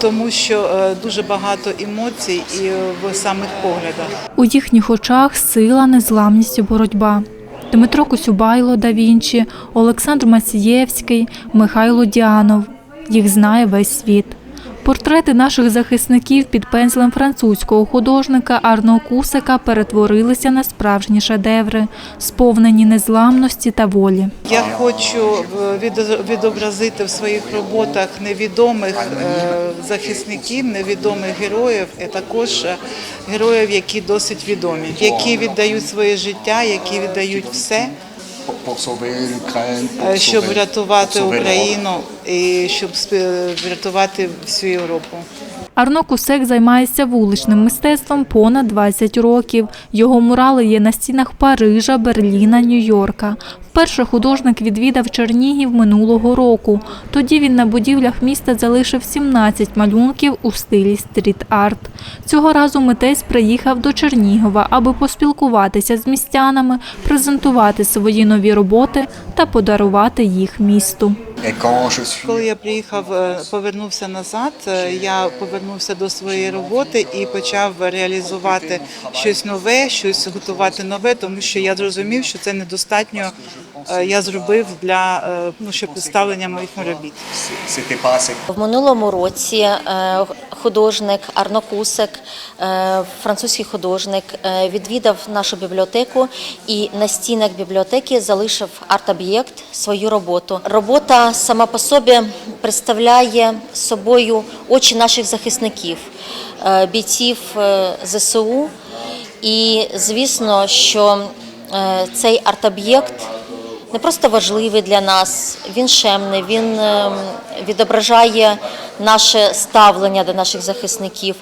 тому що е, дуже багато емоцій і в самих поглядах. У їхніх очах сила, незламність і боротьба. Дмитро Косюбайло да Вінчі, Олександр Масієвський, Михайло Діанов. Їх знає весь світ. Портрети наших захисників під пензлем французького художника Арно Кусика перетворилися на справжні шедеври, сповнені незламності та волі. Я хочу е, відобразити в своїх роботах невідомих е, захисників, невідомих героїв, і також е, героїв, які досить відомі, які віддають своє життя, які віддають все, е, щоб врятувати. Україну і щоб врятувати всю Європу. Арно Кусек займається вуличним мистецтвом понад 20 років. Його мурали є на стінах Парижа, Берліна, Нью-Йорка. Вперше художник відвідав Чернігів минулого року. Тоді він на будівлях міста залишив 17 малюнків у стилі стріт-арт. Цього разу митець приїхав до Чернігова, аби поспілкуватися з містянами, презентувати свої нові роботи та подарувати їх місту. Коли я приїхав, е, повернувся назад, е, я повернувся до своєї роботи і почав реалізувати щось нове, щось готувати нове, тому що я зрозумів, що це недостатньо. Е, Я зробив для е, ну, щоб представлення моїх робіт. В минулому році е, художник Арно Кусик, французький художник, відвідав нашу бібліотеку і на стінах бібліотеки залишив арт-об'єкт свою роботу. Робота сама по собі представляє собою очі наших захисників, бійців ЗСУ. І звісно, що цей арт-об'єкт не просто важливий для нас, він шемний, він ем, відображає наше ставлення до наших захисників.